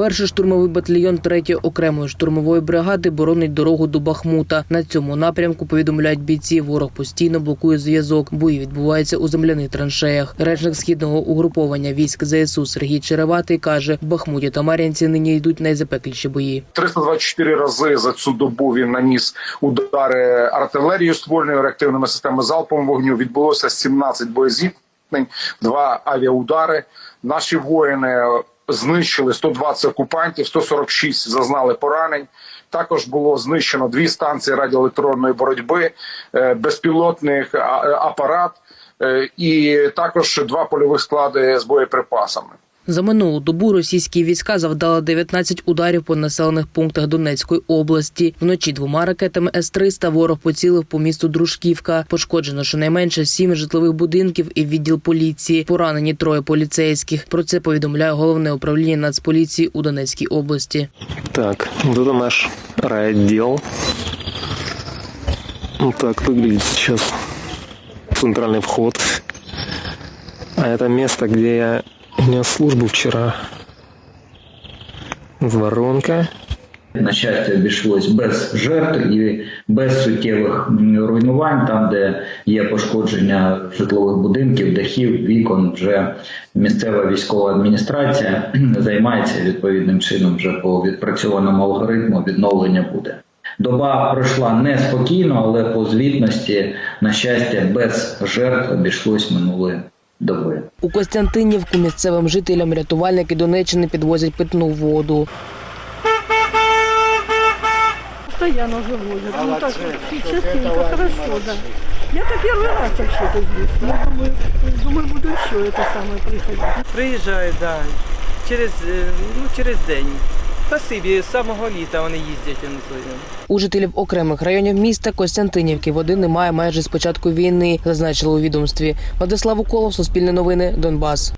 Перший штурмовий батальйон 3-ї окремої штурмової бригади боронить дорогу до Бахмута. На цьому напрямку повідомляють бійці. Ворог постійно блокує зв'язок. Бої відбуваються у земляних траншеях. Речник східного угруповання військ ЗСУ Сергій Череватий каже: в Бахмуті та Мар'янці нині йдуть найзапекліші бої. 324 рази за цю добу він наніс удари артилерією ствольною реактивними системами залпового вогню. Відбулося 17 боєзіткнень, два авіаудари. Наші воїни знищили 120 окупантів, 146 зазнали поранень. Також було знищено дві станції радіоелектронної боротьби, безпілотний апарат е, і також два польових склади з боєприпасами. За минулу добу російські війська завдали 19 ударів по населених пунктах Донецької області. Вночі двома ракетами С-300 ворог поцілив по місту Дружківка. Пошкоджено щонайменше сім житлових будинків і відділ поліції. Поранені троє поліцейських. Про це повідомляє головне управління Нацполіції у Донецькій області. Так, вот это наш райотдел. Вот так выглядит сейчас центральный вход. А это место, где я нес службу вчера. Воронка. На щастя, обійшлось без жертв і без суттєвих руйнувань, там, де є пошкодження житлових будинків, дахів, вікон, вже місцева військова адміністрація займається відповідним чином вже по відпрацьованому алгоритму відновлення буде. Доба пройшла неспокійно, але по звітності, на щастя, без жертв обійшлось минулої доби. У Костянтинівку місцевим жителям рятувальники Донеччини підвозять питну воду. Постоянно вывозят. Ну так, частенько, хорошо, да. Я-то первый раз вообще-то здесь. Ну, думаю, думаю, буду еще это самое приходить. Приїжджають, да. Через, е, ну, через день. Спасибі, з самого літа вони їздять. У жителів окремих районів міста Костянтинівки води немає майже з початку війни, зазначили у відомстві. Владислав Уколов, Суспільне новини, Донбас.